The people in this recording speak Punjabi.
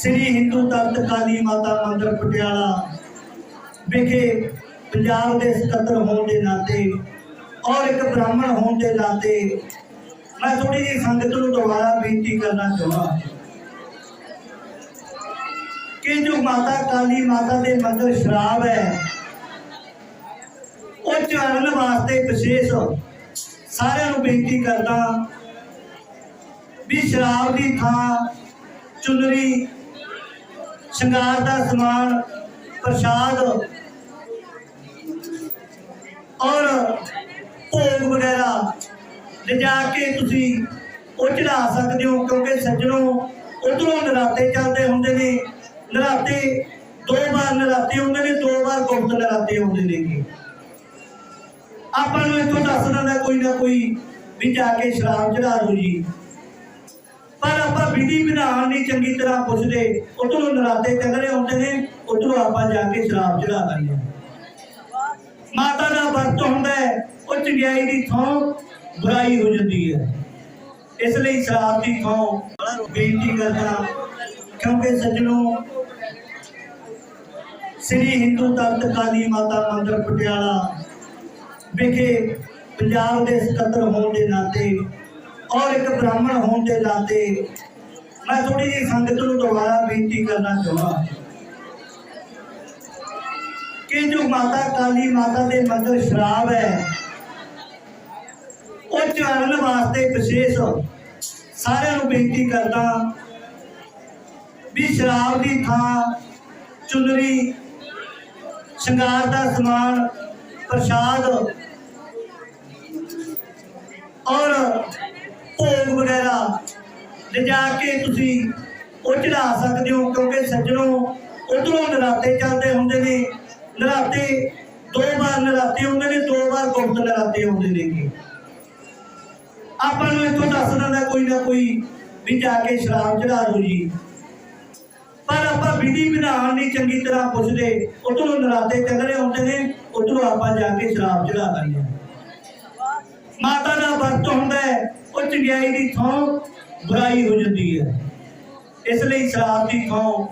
ਸ੍ਰੀ ਹਿੰਦੂ ਤਖਤ ਕਾਲੀ ਮਾਤਾ ਮੰਦਿਰ ਪਟਿਆਲਾ ਵਿਖੇ ਪੰਜਾਬ ਦੇ ਸਕੱਤਰ ਹੋਣ ਦੇ ਨਾਤੇ ਔਰ ਇੱਕ ਬ੍ਰਾਹਮਣ ਹੋਣ ਦੇ ਨਾਤੇ ਮੈਂ ਥੋੜੀ ਜਿਹੀ ਸੰਗਤ ਨੂੰ ਦੁਬਾਰਾ ਬੇਨਤੀ ਕਰਨਾ ਚਾਹੁੰਦਾ ਕਿ ਜੋ ਮਾਤਾ ਕਾਲੀ ਮਾਤਾ ਦੇ ਮੰਦਰ ਸ਼ਰਾਬ ਹੈ, ਉਹ ਚਾਰਨ ਵਾਸਤੇ ਵਿਸ਼ੇਸ਼ ਸਾਰਿਆਂ ਨੂੰ ਬੇਨਤੀ ਕਰਦਾ ਵੀ ਸ਼ਰਾਬ ਦੀ ਥਾਂ ਚੁੰਨਰੀ ਸ਼ਿੰਗਾਰ ਦਾ ਸਮਾਨ ਪ੍ਰਸ਼ਾਦ ਔਰ ਭੋਗ ਵਗੈਰਾ ਲਿਜਾ ਕੇ ਤੁਸੀਂ ਉਹ ਚੜਾ ਸਕਦੇ ਹੋ, ਕਿਉਂਕਿ ਸੱਜਣੋ ਉਧਰੋਂ ਨਰਾਤੇ ਚੱਲਦੇ ਹੁੰਦੇ ਨੇ। ਨਰਾਤੇ ਦੋ ਵਾਰ ਨਰਾਤੇ ਹੁੰਦੇ ਨੇ, ਦੋ ਵਾਰ ਗੁਪਤ ਨਰਾਤੇ ਹੁੰਦੇ ਨੇ ਆਪਾਂ ਨੂੰ ਇੱਥੋਂ ਦੱਸ ਦਿੰਦਾ ਕੋਈ ਨਾ ਕੋਈ ਵੀ ਜਾ ਕੇ ਸ਼ਰਾਬ ਚੜਾ ਦੋ ਜੀ। ਪਰ ਆਪਾਂ ਵਿਧੀ ਵਿਧਾਨ ਨਹੀਂ ਚੰਗੀ ਤਰ੍ਹਾਂ ਪੁੱਛਦੇ, ਉਧਰੋਂ ਨਰਾਤੇ ਚੱਲ ਰਹੇ ਹੁੰਦੇ ਨੇ, ਉਧਰੋਂ ਆਪਾਂ ਜਾ ਕੇ ਸ਼ਰਾਬ ਚੜਾ ਦਿੰਦੇ ਮਾਤਾ ਦਾ ਵਰਤ ਹੁੰਦਾ ਉਹ ਚੰਗਿਆਈ ਦੀ ਥਾਂ ਬੁਰਾਈ ਹੋ ਜਾਂਦੀ ਹੈ। ਇਸ ਲਈ ਸ਼ਰਾਬ ਦੀ ਥਾਂ ਬੇਨਤੀ ਕਰਦਾ, ਕਿਉਂਕਿ ਸੱਜਣੋ, ਸ੍ਰੀ ਹਿੰਦੂ ਤਖਤ ਕਾਲੀ ਮਾਤਾ ਮੰਦਰ ਪਟਿਆਲਾ ਵਿਖੇ ਪੰਜਾਬ ਦੇ ਸਕੱਤਰ ਹੋਣ ਦੇ ਨਾਤੇ ਔਰ ਇੱਕ ਬ੍ਰਾਹਮਣ ਹੋਣ ਦੇ ਨਾਤੇ ਮੈਂ ਥੋੜੀ ਜਿਹੀ ਸੰਗਤ ਨੂੰ ਦੁਬਾਰਾ ਬੇਨਤੀ ਕਰਨਾ ਚਾਹੁੰਦਾ ਕਿ ਜੋ ਮਾਤਾ ਕਾਲੀ ਮਾਤਾ ਦੇ ਮੰਦਰ ਸ਼ਰਾਬ ਹੈ, ਉਹ ਚਾਰਨ ਵਾਸਤੇ ਵਿਸ਼ੇਸ਼ ਸਾਰਿਆਂ ਨੂੰ ਬੇਨਤੀ ਕਰਦਾ ਵੀ ਸ਼ਰਾਬ ਦੀ ਥਾਂ ਚੁੰਨਰੀ ਸ਼ਿੰਗਾਰ ਦਾ ਸਮਾਨ, ਪ੍ਰਸ਼ਾਦ ਔਰ ਵਗੈਰਾ ਲਿਜਾ ਕੇ ਤੁਸੀਂ ਉਹ ਚੜਾ ਸਕਦੇ ਹੋ ਕਿਉਂਕਿ ਸੱਜਣੋ ਉਧਰੋਂ ਨਰਾਤੇ ਚੱਲਦੇ ਹੁੰਦੇ ਨੇ। ਨਰਾਤੇ ਦੋ ਵਾਰ ਨਰਾਤੇ ਹੁੰਦੇ ਨੇ, ਦੋ ਵਾਰ ਗੁਪਤ ਨਰਾਤੇ ਹੁੰਦੇ ਨੇ ਆਪਾਂ ਨੂੰ ਇੱਥੋਂ ਦੱਸ ਦਿੰਦਾ ਕੋਈ ਨਾ ਕੋਈ ਵੀ ਜਾ ਕੇ ਸ਼ਰਾਬ ਚੜਾ ਦੋ ਜੀ। ਪਰ ਆਪਾਂ ਵਿਧੀ ਵਿਧਾਨ ਨਹੀਂ ਚੰਗੀ ਤਰ੍ਹਾਂ ਪੁੱਛਦੇ। ਉਧਰੋਂ ਨਰਾਤੇ ਚੱਲ ਰਹੇ ਹੁੰਦੇ ਨੇ, ਉਧਰੋਂ ਆਪਾਂ ਜਾ ਕੇ ਸ਼ਰਾਬ ਚੜਾ ਦਿੰਦੇ ਮਾਤਾ ਦਾ ਵਰਤ ਹੁੰਦਾ ਹੈ, ਉਹ ਚੰਗਿਆਈ ਦੀ ਥਾਂ ਬੁਰਾਈ ਹੋ ਜਾਂਦੀ ਹੈ। ਇਸ ਲਈ ਸ਼ਰਾਬ ਦੀ ਥਾਂ